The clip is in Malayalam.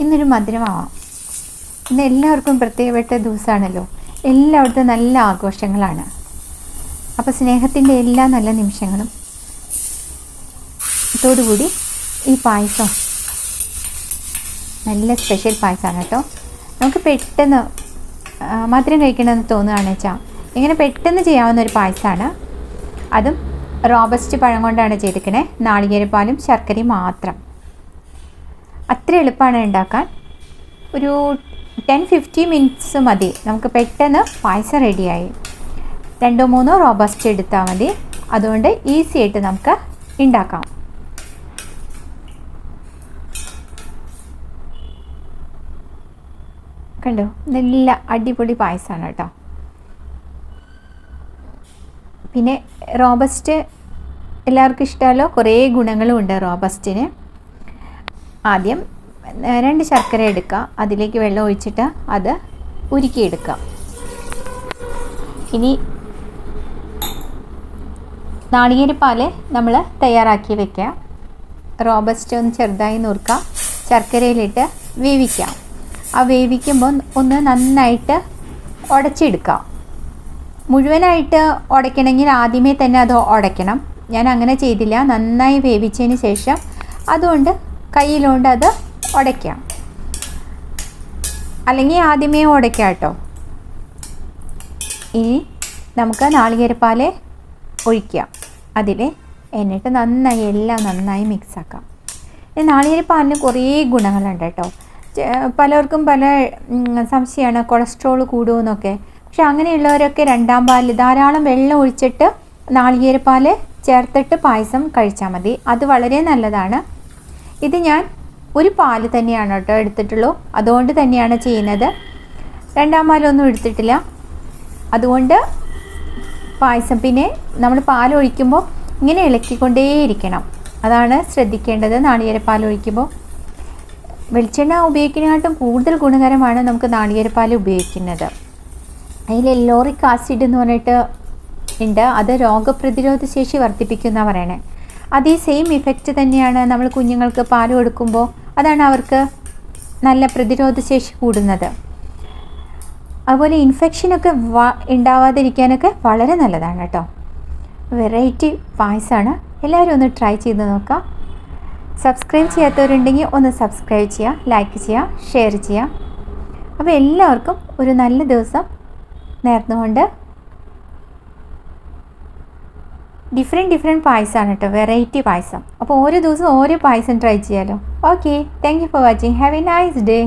ഇന്നൊരു മധുരമാവാം. ഇന്ന് എല്ലാവർക്കും പ്രത്യേകപ്പെട്ട ദിവസമാണല്ലോ. എല്ലായിടത്തും നല്ല ആഘോഷങ്ങളാണ്. അപ്പോൾ സ്നേഹത്തിന്റെ എല്ലാ നല്ല നിമിഷങ്ങളും. ഇതോടുകൂടി ഈ പായസം നല്ല സ്പെഷ്യൽ പായസമാണ് കേട്ടോ. നമുക്ക് പെട്ടെന്ന് മധുരം കഴിക്കണമെന്ന് തോന്നുകയാണെന്ന് വെച്ചാൽ ഇങ്ങനെ പെട്ടെന്ന് ചെയ്യാവുന്ന ഒരു പായസമാണ്. അതും റോബസ്റ്റ് പഴം കൊണ്ടാണ് ചെയ്തിരിക്കണേ. നാളികേരപ്പാലും ശർക്കരയും മാത്രം. അത്ര എളുപ്പമാണ് ഉണ്ടാക്കാൻ. ഒരു ടെൻ ഫിഫ്റ്റി മിനിറ്റ്സ് മതി. നമുക്ക് പെട്ടെന്ന് പായസം റെഡിയായി രണ്ടോ മൂന്നോ റോബസ്റ്റ് എടുത്താൽ മതി. അതുകൊണ്ട് ഈസി ആയിട്ട് നമുക്ക് ഉണ്ടാക്കാം. കണ്ടോ? നല്ല അടിപൊളി പായസമാണ് കേട്ടോ. പിന്നെ റോബസ്റ്റ് എല്ലാവർക്കും ഇഷ്ടമല്ലോ കുറേ ഗുണങ്ങളും ഉണ്ട് റോബസ്റ്റിന് ആദ്യം രണ്ട് ശർക്കര എടുക്കുക. അതിലേക്ക് വെള്ളം ഒഴിച്ചിട്ട് അത് ഉരുക്കിയെടുക്കുക. ഇനി നാളികേരപ്പാൽ നമ്മൾ തയ്യാറാക്കി വെക്കുക. റോബസ്റ്റ് ഒന്ന് ചെറുതായി നുറുക്കുക. ശർക്കരയിലിട്ട് വേവിക്കാം ആ വേവിക്കുമ്പോൾ ഒന്ന് നന്നായിട്ട് ഉടച്ചെടുക്കുക. മുഴുവനായിട്ട് ഉടയ്ക്കണമെങ്കിൽ ആദ്യമേ തന്നെ അത് ഉടയ്ക്കണം. ഞാൻ അങ്ങനെ ചെയ്തില്ല. നന്നായി വേവിച്ചതിന് ശേഷം അതുകൊണ്ട് കയ്യിലുകൊണ്ട് അത് ഉടയ്ക്കാം. അല്ലെങ്കിൽ ആദ്യമേ ഉടയ്ക്കാം കേട്ടോ. ഇനി നമുക്ക് നാളികേരപ്പാൽ ഒഴിക്കാം. അതിൽ എന്നിട്ട് നന്നായി എല്ലാം നന്നായി മിക്സാക്കാം നാളികേരപ്പാലിന് കുറേ ഗുണങ്ങളുണ്ട് കേട്ടോ. പലർക്കും പല സംശയമാണ് കൊളസ്ട്രോൾ കൂടുമെന്നൊക്കെ പക്ഷെ അങ്ങനെയുള്ളവരൊക്കെ രണ്ടാം പാലിൽ ധാരാളം വെള്ളം ഒഴിച്ചിട്ട് നാളികേരപ്പാൽ ചേർത്തിട്ട് പായസം കഴിച്ചാൽ മതി. അത് വളരെ നല്ലതാണ്. ഇത് ഞാൻ ഒരു പാൽ തന്നെയാണ് കേട്ടോ എടുത്തിട്ടുള്ളൂ. അതുകൊണ്ട് തന്നെയാണ് ചെയ്യുന്നത്. രണ്ടാം പാലൊന്നും എടുത്തിട്ടില്ല. അതുകൊണ്ട് പായസം. പിന്നെ നമ്മൾ പാൽ ഒഴിക്കുമ്പോൾ ഇങ്ങനെ ഇളക്കിക്കൊണ്ടേയിരിക്കണം. അതാണ് ശ്രദ്ധിക്കേണ്ടത്. നാളികേരപ്പാൽ ഒഴിക്കുമ്പോൾ. വെളിച്ചെണ്ണ ഉപയോഗിക്കുന്നതിനാട്ടും കൂടുതൽ ഗുണകരമാണ് നമുക്ക് നാളികേരപ്പാൽ ഉപയോഗിക്കുന്നത്. അതിൽ എല്ലോറിക് ആസിഡ് എന്ന് പറഞ്ഞിട്ട് ഉണ്ട്. അത് രോഗപ്രതിരോധ ശേഷി വർദ്ധിപ്പിക്കുന്ന പറയണേ. അത് സെയിം ഇഫക്റ്റ് തന്നെയാണ് നമ്മൾ കുഞ്ഞുങ്ങൾക്ക് പാൽ കൊടുക്കുമ്പോൾ. അതാണ് അവർക്ക് നല്ല പ്രതിരോധ ശേഷി കൂടുന്നത്. അതുപോലെ ഇൻഫെക്ഷനൊക്കെ വ ഉണ്ടാവാതിരിക്കാനൊക്കെ വളരെ നല്ലതാണ് കേട്ടോ. വെറൈറ്റി പായസമാണ് എല്ലാവരും ഒന്ന് ട്രൈ ചെയ്ത് നോക്കാം. സബ്സ്ക്രൈബ് ചെയ്യാത്തവരുണ്ടെങ്കിൽ ഒന്ന് സബ്സ്ക്രൈബ് ചെയ്യുക ലൈക്ക് ചെയ്യുക ഷെയർ ചെയ്യുക അപ്പോൾ എല്ലാവർക്കും ഒരു നല്ല ദിവസം നേർന്നുകൊണ്ട് ഡിഫറെന്റ് ഡിഫറെന്റ് പായസമാണ് കേട്ടോ. വെറൈറ്റി പായസം. അപ്പോൾ ഓരോ ദിവസം ഓരോ പായസം ട്രൈ ചെയ്യാമല്ലോ okay thank you for watching have a nice day